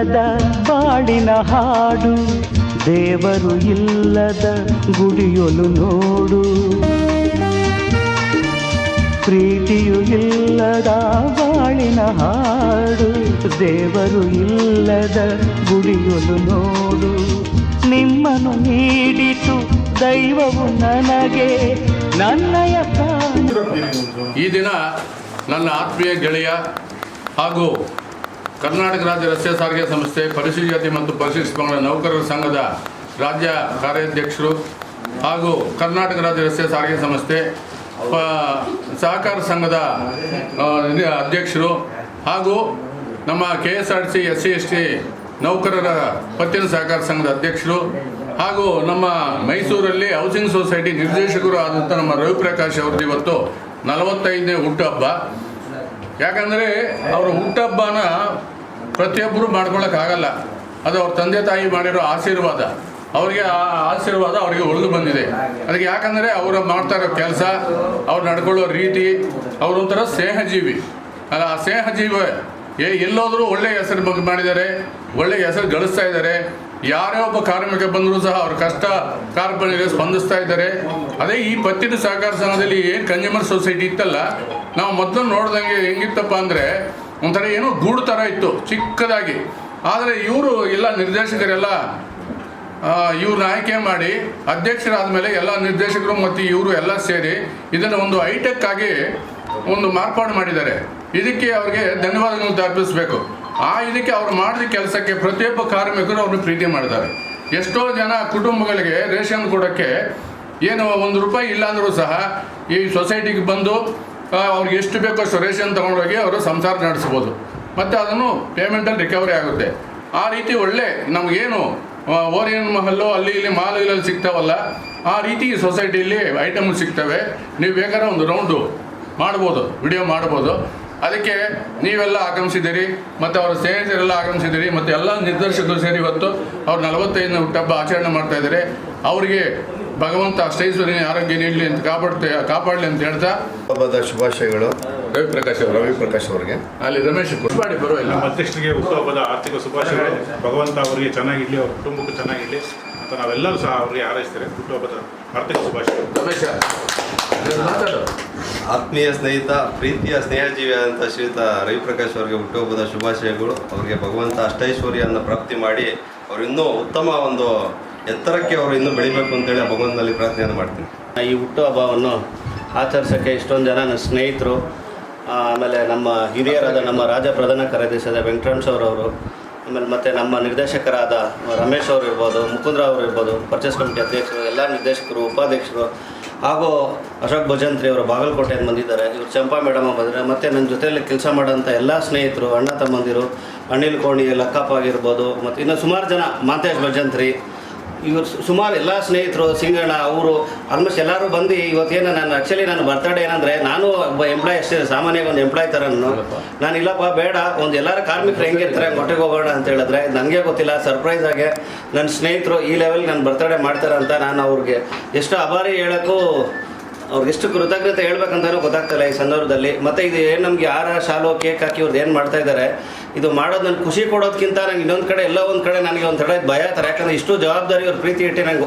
ಇಲ್ಲದ ಬಾಳಿನ ಹಾಡು, ದೇವರು ಇಲ್ಲದ ಗುಡಿಯೊಲು ನೋಡು. ಪ್ರೀತಿಯು ಇಲ್ಲದ ಬಾಳಿನ ಹಾಡು, ದೇವರು ಇಲ್ಲದ ಗುಡಿಯೊಲು ನೋಡು. ನಿಮ್ಮನ್ನು ನೀಡಿತು ದೈವವು ನನಗೆ, ನನ್ನಯ ಈ ದಿನ ನನ್ನ ಆತ್ಮೀಯ ಗೆಳೆಯ ಹಾಗೂ ಕರ್ನಾಟಕ ರಾಜ್ಯ ರಸ್ತೆ ಸಾರಿಗೆ ಸಂಸ್ಥೆ ಪರಿಶಿಷ್ಟ ಜಾತಿ ಮತ್ತು ಪರಿಶಿಷ್ಟ ಪಂಗಡ ನೌಕರರ ಸಂಘದ ರಾಜ್ಯ ಕಾರ್ಯಾಧ್ಯಕ್ಷರು ಹಾಗೂ ಕರ್ನಾಟಕ ರಾಜ್ಯ ರಸ್ತೆ ಸಾರಿಗೆ ಸಂಸ್ಥೆ ಸಹಕಾರ ಸಂಘದ ಅಧ್ಯಕ್ಷರು ಹಾಗೂ ನಮ್ಮ K S R T C S C S ನೌಕರರ ಪತ್ತಿನ ಸಹಕಾರ ಸಂಘದ ಅಧ್ಯಕ್ಷರು ಹಾಗೂ ನಮ್ಮ ಮೈಸೂರಲ್ಲಿ ಹೌಸಿಂಗ್ ಸೊಸೈಟಿ ನಿರ್ದೇಶಕರು ಆದಂಥ ನಮ್ಮ ರವಿಪ್ರಕಾಶ್ ಅವ್ರದ್ದು ಇವತ್ತು ನಲವತ್ತೈದನೇ ಹುಟ್ಟುಹಬ್ಬ. ಯಾಕಂದರೆ ಅವರು ಹುಟ್ಟುಹಬ್ಬನ ಪ್ರತಿಯೊಬ್ಬರು ಮಾಡ್ಕೊಳ್ಳೋಕ್ಕಾಗಲ್ಲ ಅದು ಅವ್ರ ತಂದೆ ತಾಯಿ ಮಾಡಿರೋ ಆಶೀರ್ವಾದ. ಅವರಿಗೆ ಆ ಆಶೀರ್ವಾದ ಅವರಿಗೆ ಒಳಗೆ ಬಂದಿದೆ. ಅದಕ್ಕೆ ಯಾಕಂದರೆ ಅವರು ಮಾಡ್ತಾ ಇರೋ ಕೆಲಸ, ಅವ್ರು ನಡ್ಕೊಳ್ಳೋ ರೀತಿ ಅವರೊಂಥರ ಸ್ನೇಹಜೀವಿ. ಅಲ್ಲ, ಆ ಸ್ನೇಹಜೀವಿ ಏ ಎಲ್ಲೋದ್ರೂ ಒಳ್ಳೆ ಹೆಸರು ಮಾಡಿದ್ದಾರೆ, ಒಳ್ಳೆ ಹೆಸರು ಗಳಿಸ್ತಾ ಇದ್ದಾರೆ. ಯಾರೇ ಒಬ್ಬ ಕಾರ್ಮಿಕ ಬಂದರೂ ಸಹ ಅವ್ರ ಕಷ್ಟ ಕಾರ್ಪಣ್ಯಕ್ಕೆ ಸ್ಪಂದಿಸ್ತಾ ಇದ್ದಾರೆ. ಅದೇ ಈ ಪತ್ತಿನ ಸಹಕಾರ ಸಂಘದಲ್ಲಿ ಏನು ಕನ್ಸ್ಯೂಮರ್ ಸೊಸೈಟಿ ಇತ್ತಲ್ಲ, ನಾವು ಮೊದಲು ನೋಡ್ದಂಗೆ ಹೆಂಗಿತ್ತಪ್ಪ ಅಂದರೆ ಒಂಥರ ಏನೋ ಗೂಡು ಥರ ಇತ್ತು, ಚಿಕ್ಕದಾಗಿ. ಆದರೆ ಇವರು ಎಲ್ಲ ನಿರ್ದೇಶಕರೆಲ್ಲ ಇವ್ರನ್ನ ಆಯ್ಕೆ ಮಾಡಿ ಅಧ್ಯಕ್ಷರಾದ ಮೇಲೆ ಎಲ್ಲ ನಿರ್ದೇಶಕರು ಮತ್ತು ಇವರು ಎಲ್ಲ ಸೇರಿ ಇದನ್ನು ಒಂದು ಹೈಟೆಕ್ ಆಗಿ ಒಂದು ಮಾರ್ಪಾಡು ಮಾಡಿದ್ದಾರೆ. ಇದಕ್ಕೆ ಅವ್ರಿಗೆ ಧನ್ಯವಾದಗಳನ್ನು ಅರ್ಪಿಸಬೇಕು. ಆ ಇದಕ್ಕೆ ಅವ್ರು ಮಾಡಿದ ಕೆಲಸಕ್ಕೆ ಪ್ರತಿಯೊಬ್ಬ ಕಾರ್ಮಿಕರು ಅವ್ರನ್ನ ಪ್ರೀತಿ ಮಾಡಿದ್ದಾರೆ. ಎಷ್ಟೋ ಜನ ಕುಟುಂಬಗಳಿಗೆ ರೇಷನ್ ಕೊಡೋಕ್ಕೆ ಏನು ಒಂದು ರೂಪಾಯಿ ಇಲ್ಲಾಂದರೂ ಸಹ ಈ ಸೊಸೈಟಿಗೆ ಬಂದು ಅವ್ರಿಗೆ ಎಷ್ಟು ಬೇಕೋ ರೇಷನ್ ತೊಗೊಂಡೋಗಿ ಅವರು ಸಂಸಾರ ನಡೆಸ್ಬೋದು. ಮತ್ತು ಅದನ್ನು ಪೇಮೆಂಟಲ್ಲಿ ರಿಕವರಿ ಆಗುತ್ತೆ. ಆ ರೀತಿ ಒಳ್ಳೆ ನಮಗೇನು ಓರಿಯನ್ ಮಹಲ್ಲು ಅಲ್ಲಿ ಇಲ್ಲಿ ಮಾಲುಗಳಲ್ಲಿ ಸಿಗ್ತಾವಲ್ಲ, ಆ ರೀತಿ ಸೊಸೈಟಿಯಲ್ಲಿ ಐಟಮ್ ಸಿಗ್ತವೆ. ನೀವು ಬೇಕಾದ್ರೆ ಒಂದು ರೌಂಡು ಮಾಡ್ಬೋದು ವಿಡಿಯೋ ಮಾಡ್ಬೋದು. ಅದಕ್ಕೆ ನೀವೆಲ್ಲ ಆಗಮಿಸಿದ್ದೀರಿ, ಮತ್ತು ಅವರ ಸ್ನೇಹಿತರೆಲ್ಲ ಆಗಮಿಸಿದ್ದೀರಿ, ಮತ್ತು ಎಲ್ಲ ನಿರ್ದೇಶಕರು ಸೇರಿ ಇವತ್ತು ಅವ್ರು ನಲವತ್ತೈದನೇ ಹುಟ್ಟಬ್ಬ ಆಚರಣೆ ಮಾಡ್ತಾಯಿದ್ದಾರೆ ಅವರಿಗೆ ಭಗವಂತ ಅಷ್ಟೈಶ್ವರ್ಯ ಆರೋಗ್ಯ ನೀಡಲಿ ಅಂತ ಕಾಪಾಡ್ತೆ ಕಾಪಾಡಲಿ ಅಂತ ಹೇಳ್ತಾ ಹಬ್ಬದ ಶುಭಾಶಯಗಳು. ರವಿಪ್ರಕಾಶ್ ಅವರು. ರವಿ ಪ್ರಕಾಶ್ ಅವರಿಗೆ. ಅಲ್ಲಿ ರಮೇಶ್ ಕುಟ್ಪಾಡಿ ಪರವಾಗಿಲ್ಲ. ನಮ್ಮ ಅಧ್ಯಕ್ಷರಿಗೆ ಹುಟ್ಟುಹಬ್ಬದ ಆರ್ಥಿಕ ಶುಭಾಶಯಗಳು. ಭಗವಂತ ಅವರಿಗೆ ಚೆನ್ನಾಗಿರಲಿ ಅವ್ರ ಕುಟುಂಬಕ್ಕೂ ಚೆನ್ನಾಗಿರಲಿ ಅಂತ ನಾವೆಲ್ಲರೂ ಸಹ ಅವರಿಗೆ ಹಾರೈಸ್ತಾರೆ ಹುಟ್ಟುಹಬ್ಬದ ಆರ್ಥಿಕ ಶುಭಾಶಯಗಳು. ರಮೇಶ ಆತ್ಮೀಯ ಸ್ನೇಹಿತ ಪ್ರೀತಿಯ ಸ್ನೇಹಜೀವಿ ಅಂತ ಶ್ರೀತ ರವಿಪ್ರಕಾಶ್ ಅವರಿಗೆ ಹುಟ್ಟುಹಬ್ಬದ ಶುಭಾಶಯಗಳು. ಅವರಿಗೆ ಭಗವಂತ ಅಷ್ಟೈಶ್ವರ್ಯವನ್ನು ಪ್ರಾಪ್ತಿ ಮಾಡಿ ಅವರು ಇನ್ನೂ ಉತ್ತಮ ಒಂದು ಎತ್ತರಕ್ಕೆ ಅವರು ಇನ್ನೂ ಬೆಳಿಬೇಕು ಅಂತೇಳಿ ಆ ಭಗವಂತನಲ್ಲಿ ಪ್ರಾರ್ಥನೆಯನ್ನು ಮಾಡ್ತೀನಿ. ಈ ಹುಟ್ಟುಹಬ್ಬವನ್ನು ಆಚರಿಸೋಕ್ಕೆ ಇಷ್ಟೊಂದು ಜನ ನನ್ನ ಸ್ನೇಹಿತರು ಆಮೇಲೆ ನಮ್ಮ ಹಿರಿಯರಾದ ನಮ್ಮ ರಾಜ ಪ್ರಧಾನ ಕಾರ್ಯದರ್ಶಿಯಾದ ವೆಂಕಟರಾಮ್ ಸರ್ ಆಮೇಲೆ ಮತ್ತು ನಮ್ಮ ನಿರ್ದೇಶಕರಾದ ರಮೇಶ್ ಅವರು ಇರ್ಬೋದು, ಮುಕುಂದ್ರ ಅವರು ಇರ್ಬೋದು ಪರ್ಚೇಸ್ ಕಮಿಟಿ ಅಧ್ಯಕ್ಷರು, ಎಲ್ಲ ನಿರ್ದೇಶಕರು, ಉಪಾಧ್ಯಕ್ಷರು, ಹಾಗೂ ಅಶೋಕ್ ಭಜಂತ್ರಿ ಅವರು ಬಾಗಲಕೋಟೆಯಿಂದ ಬಂದಿದ್ದಾರೆ. ಇವರು ಚಂಪಾ ಮೇಡಮ್ ಬಂದರೆ ಮತ್ತು ನನ್ನ ಜೊತೆಯಲ್ಲಿ ಕೆಲಸ ಮಾಡೋಂಥ ಎಲ್ಲ ಸ್ನೇಹಿತರು, ಅಣ್ಣ ತಮ್ಮಂದಿರು, ಅನಿಲ್ ಕೋಣಿ, ಲಕ್ಕಪ್ಪ ಆಗಿರ್ಬೋದು, ಮತ್ತು ಇನ್ನು ಸುಮಾರು ಜನ ಮಾತೇಶ್ ಭಜಂತ್ರಿ ಇವರು ಸುಮಾರು ಎಲ್ಲ ಸ್ನೇಹಿತರು ಸಿಂಗಣ್ಣ ಅವರು ಆಲ್ಮೋಸ್ಟ್ ಎಲ್ಲರೂ ಬಂದು ಇವತ್ತೇನು ನಾನು ಆ್ಯಕ್ಚುಲಿ ನಾನು ಬರ್ತಡೇ ಏನಂದರೆ ನಾನು ಒಬ್ಬ ಎಂಪ್ಲಾಯ್ ಅಷ್ಟೇ ಸಾಮಾನ್ಯವಾಗಿ ಒಂದು ಎಂಪ್ಲಾಯ್ ಥರ ನಾನು. ನಾನು ಇಲ್ಲಪ್ಪ ಬೇಡ ಒಂದು ಎಲ್ಲರ ಕಾರ್ಮಿಕರು ಹೆಂಗಿರ್ತಾರೆ ಮೊಟ್ಟೆಗೆ ಹೋಗೋಣ ಅಂತ ಹೇಳಿದ್ರೆ ನನಗೆ ಗೊತ್ತಿಲ್ಲ ಸರ್ಪ್ರೈಸ್ ಆಗಿ ನನ್ನ ಸ್ನೇಹಿತರು ಈ ಲೆವೆಲ್ ನಾನು ಬರ್ತಡೇ ಮಾಡ್ತಾರೆ ಅಂತ ನಾನು ಅವ್ರಿಗೆ ಎಷ್ಟು ಅಭಾರಿ ಹೇಳೋಕ್ಕೂ ಅವ್ರಿಗೆ ಎಷ್ಟು ಕೃತಜ್ಞತೆ ಹೇಳ್ಬೇಕಂತಾನೂ ಗೊತ್ತಾಗ್ತಿಲ್ಲ ಈ ಸಂದರ್ಭದಲ್ಲಿ. ಮತ್ತು ಇದು ಏನು ನಮಗೆ ಯಾರ ಶಾಲು ಕೇಕ್ ಹಾಕಿ ಇವ್ರದ್ದು ಏನು ಮಾಡ್ತಾ ಇದ್ದಾರೆ ಇದು ಮಾಡೋದು ನನಗೆ ಖುಷಿ ಕೊಡೋದಕ್ಕಿಂತ ನಂಗೆ ಇನ್ನೊಂದು ಕಡೆ ಎಲ್ಲ ಒಂದು ಕಡೆ ನನಗೆ ಒಂದು ಕಡೆ ಭಯ ಥರ ಯಾಕಂದರೆ ಇಷ್ಟು ಜವಾಬ್ದಾರಿ ಅವ್ರ ಪ್ರೀತಿ ಇಟ್ಟು ನಂಗೆ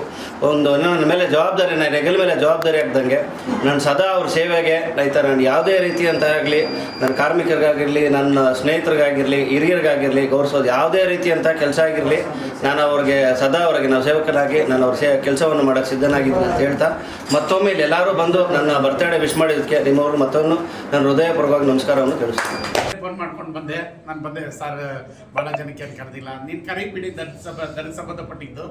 ಒಂದು ನನ್ನ ಮೇಲೆ ಜವಾಬ್ದಾರಿ, ನಾನು ಹೆಗಲ ಮೇಲೆ ಜವಾಬ್ದಾರಿ ಆಗ್ದಂಗೆ ನಾನು ಸದಾ ಅವ್ರ ಸೇವೆಗೆ ರೈತ, ನಾನು ಯಾವುದೇ ರೀತಿ ಅಂತ ಆಗಲಿ ನನ್ನ ಕಾರ್ಮಿಕರಿಗಾಗಿರಲಿ, ನನ್ನ ಸ್ನೇಹಿತರಿಗಾಗಿರಲಿ, ಹಿರಿಯರಿಗಾಗಿರಲಿ ಗೌರವಿಸೋದು ಯಾವುದೇ ರೀತಿ ಅಂತ ಕೆಲಸ ಆಗಿರಲಿ, ನಾನು ಅವ್ರಿಗೆ ಸದಾ ಅವರಿಗೆ ನಾವು ಸೇವಕರಾಗಿ ನಾನು ಅವ್ರ ಸೇ ಕೆಲಸವನ್ನು ಮಾಡೋಕ್ಕೆ ಸಿದ್ಧನಾಗಿದ್ದೀನಿ ಅಂತ ಹೇಳ್ತಾ. ಮತ್ತೊಮ್ಮೆ ಇಲ್ಲಿ ಎಲ್ಲರೂ ಬಂದು ನನ್ನ ಬರ್ತಡೇ ವಿಶ್ ಮಾಡಿದ್ದಕ್ಕೆ ನಿಮ್ಮವ್ರಿಗೆ ಮತ್ತೊಂದು ನಾನು ಹೃದಯಪೂರ್ವಾಗಿ ನಮಸ್ಕಾರವನ್ನು ತಿಳಿಸ್ತೀನಿ ಫೋನ್ ಮಾಡ್ಕೊಂಡು ಬಂದೆ. ನಾನು ಬಂದೆ ಸರ್ ಬಹಳ ಜನಕ್ಕೆ ಏನು ಕರೆದಿಲ್ಲ. ನೀನು ಕರೆ ಬಿಡಿ ದರ್ ಸಂಬಂಧಪಟ್ಟಿದ್ದು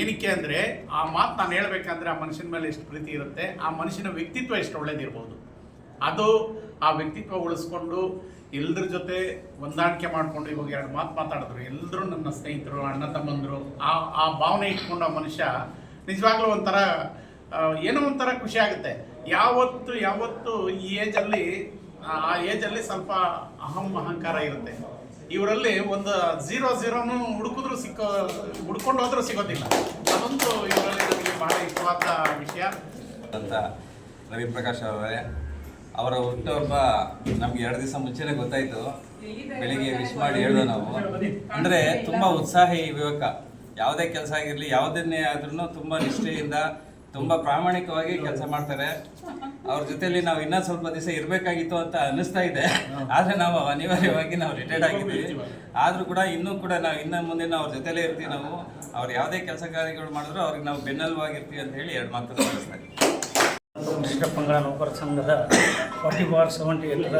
ಏನಕ್ಕೆ ಅಂದರೆ, ಆ ಮಾತು ನಾನು ಹೇಳ್ಬೇಕಂದ್ರೆ ಆ ಮನುಷ್ಯನ ಮೇಲೆ ಎಷ್ಟು ಪ್ರೀತಿ ಇರುತ್ತೆ, ಆ ಮನುಷ್ಯನ ವ್ಯಕ್ತಿತ್ವ ಎಷ್ಟು ಒಳ್ಳೇದಿರ್ಬೋದು. ಅದು ಆ ವ್ಯಕ್ತಿತ್ವ ಉಳಿಸ್ಕೊಂಡು ಎಲ್ಲರ ಜೊತೆ ಹೊಂದಾಣಿಕೆ ಮಾಡಿಕೊಂಡು ಇವಾಗ ಎರಡು ಮಾತು ಮಾತಾಡಿದ್ರು. ಎಲ್ಲರೂ ನನ್ನ ಸ್ನೇಹಿತರು, ಅಣ್ಣ ತಮ್ಮಂದರು, ಆ ಆ ಭಾವನೆ ಇಟ್ಕೊಂಡು ಆ ಮನುಷ್ಯ ನಿಜವಾಗ್ಲೂ ಒಂಥರ ಏನೋ ಒಂಥರ ಖುಷಿ ಆಗುತ್ತೆ. ಯಾವತ್ತು ಯಾವತ್ತು ಈ ಏಜಲ್ಲಿ ಆ ಏಜಲ್ಲಿ ಸ್ವಲ್ಪ ಅಹಂ, ಅಹಂಕಾರ ಇರುತ್ತೆ. ಇವರಲ್ಲಿ ಒಂದು ಝೀರೋ ಝೀರೋನು ಹುಡುಕಿದ್ರು ಸಿಕ್ಕೋ ಹುಡ್ಕೊಂಡು ಹೋದ್ರೂ ಸಿಗೋದಿಲ್ಲ. ಅದೊಂದು ಇವರಲ್ಲಿ ನಮಗೆ ಬಹಳ ಇಷ್ಟವಾದ ವಿಷಯ. ಅಂತ ರವಿ ಪ್ರಕಾಶ್ ಅವರೇ ಅವರ ಹುಟ್ಟುಹಬ್ಬ ನಮ್ಗೆ ಎರಡು ದಿವಸ ಮುಂಚೆನೆ ಗೊತ್ತಾಯ್ತು. ಬೆಳಿಗ್ಗೆ ವಿಶ್ ಮಾಡಿ ಹೇಳೋ ನಾವು. ಅಂದರೆ ತುಂಬ ಉತ್ಸಾಹಿ ಯುವಕ. ಯಾವುದೇ ಕೆಲಸ ಆಗಿರಲಿ, ಯಾವುದನ್ನೇ ಆದ್ರೂ ತುಂಬ ನಿಷ್ಠೆಯಿಂದ ತುಂಬ ಪ್ರಾಮಾಣಿಕವಾಗಿ ಕೆಲಸ ಮಾಡ್ತಾರೆ. ಅವ್ರ ಜೊತೆಲಿ ನಾವು ಇನ್ನೂ ಸ್ವಲ್ಪ ದಿವಸ ಇರಬೇಕಾಗಿತ್ತು ಅಂತ ಅನಿಸ್ತಾ ಇದೆ. ಆದರೆ ನಾವು ಅನಿವಾರ್ಯವಾಗಿ ನಾವು ರಿಟೈರ್ಡ್ ಆಗಿದ್ದೀವಿ. ಆದರೂ ಕೂಡ ಇನ್ನೂ ಕೂಡ ನಾವು ಇನ್ನು ಮುಂದೆ ಅವ್ರ ಜೊತೆಲೇ ಇರ್ತೀವಿ ನಾವು. ಅವ್ರು ಯಾವುದೇ ಕೆಲಸ ಕಾರ್ಯಗಳು ಮಾಡಿದ್ರು ಅವ್ರಿಗೆ ನಾವು ಬೆನ್ನಲ್ವಾಗಿರ್ತೀವಿ ಅಂತ ಹೇಳಿ ಎರಡು ಮಾತು ಕಳಿಸ್ತಾರೆ ಪಂಗಡ ನೌಕರ ಸಂಘದ ಫಾರ್ಟಿ ಬಾರ್ ಸೆವೆಂಟಿ ಏಟರ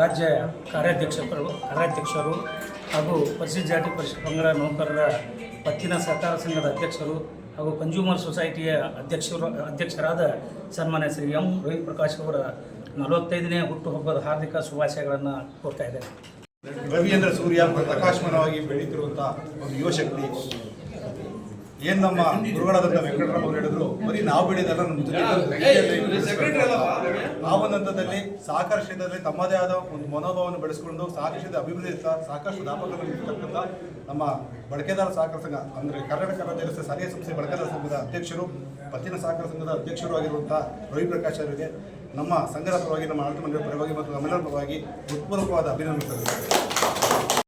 ರಾಜ್ಯ ಕಾರ್ಯಾಧ್ಯಕ್ಷರು ಕಾರ್ಯಾಧ್ಯಕ್ಷರು ಹಾಗೂ ಪರಿಶಿಷ್ಟ ಜಾತಿ ಪರಿಶಿಷ್ಟ ಪಂಗಡ ನೌಕರರ ಪತ್ತಿನ ಸಹಕಾರ ಸಂಘದ ಅಧ್ಯಕ್ಷರು ಹಾಗೂ ಕನ್ಸ್ಯೂಮರ್ ಸೊಸೈಟಿಯ ಅಧ್ಯಕ್ಷರು, ಅಧ್ಯಕ್ಷರಾದ ಸನ್ಮಾನ್ಯ ಶ್ರೀ ಎಂ. ರವಿಪ್ರಕಾಶ್ ಅವರ ನಲವತ್ತೈದನೇ ಹುಟ್ಟುಹಬ್ಬದ ಹಾರ್ದಿಕ ಶುಭಾಶಯಗಳನ್ನು ಕೋರ್ತಾ ಇದ್ದೇನೆ. ರವಿ ಅಂದರೆ ಸೂರ್ಯ ಪ್ರಕಾಶಮಾನವಾಗಿ ಬೆಳೀತಿರುವಂಥ ಒಂದು ಯುವಶಕ್ತಿ ಏನ್ ನಮ್ಮ ಗುರುಗಳಾದಂಥ ವೆಂಕಟರಾಮ್ ಅವರು ಹೇಳಿದ್ರು ಬರೀ ನಾವು ಬೆಳೆದಲ್ಲ ನಮ್ಮ ಆ ಒಂದು ಹಂತದಲ್ಲಿ ಸಹಕಾರ ಕ್ಷೇತ್ರದಲ್ಲಿ ತಮ್ಮದೇ ಆದ ಒಂದು ಮನೋಭಾವವನ್ನು ಬೆಳೆಸ್ಕೊಂಡು ಸಹಕಾರ ಕ್ಷೇತ್ರದ ಅಭಿವೃದ್ಧಿ ಸಾಕಷ್ಟು ದಾಪಕಗಳಿರ್ತಕ್ಕಂಥ ನಮ್ಮ ಬಳಕೆದಾರ ಸಹಕಾರ ಸಂಘ ಅಂದ್ರೆ ಕರ್ನಾಟಕ ರಾಜ್ಯ ಸಾರಿಗೆ ಸಂಸ್ಥೆ ಬಳಕೆದಾರ ಸಂಘದ ಅಧ್ಯಕ್ಷರು ಪತ್ತಿನ ಸಹಕಾರ ಸಂಘದ ಅಧ್ಯಕ್ಷರು ಆಗಿರುವಂಥ ರವಿ ಪ್ರಕಾಶ್ ಅವರಿಗೆ ನಮ್ಮ ಸಂಘದ ಪರವಾಗಿ ನಮ್ಮ ಆಡಳಿತ ಮಂಡಳಿ ಪರವಾಗಿ ಮತ್ತು ನಮ್ಮೆಲ್ಲರ ಪರವಾಗಿ ಹೃತ್ಪೂರ್ವಕವಾದ ಅಭಿನಂದನೆ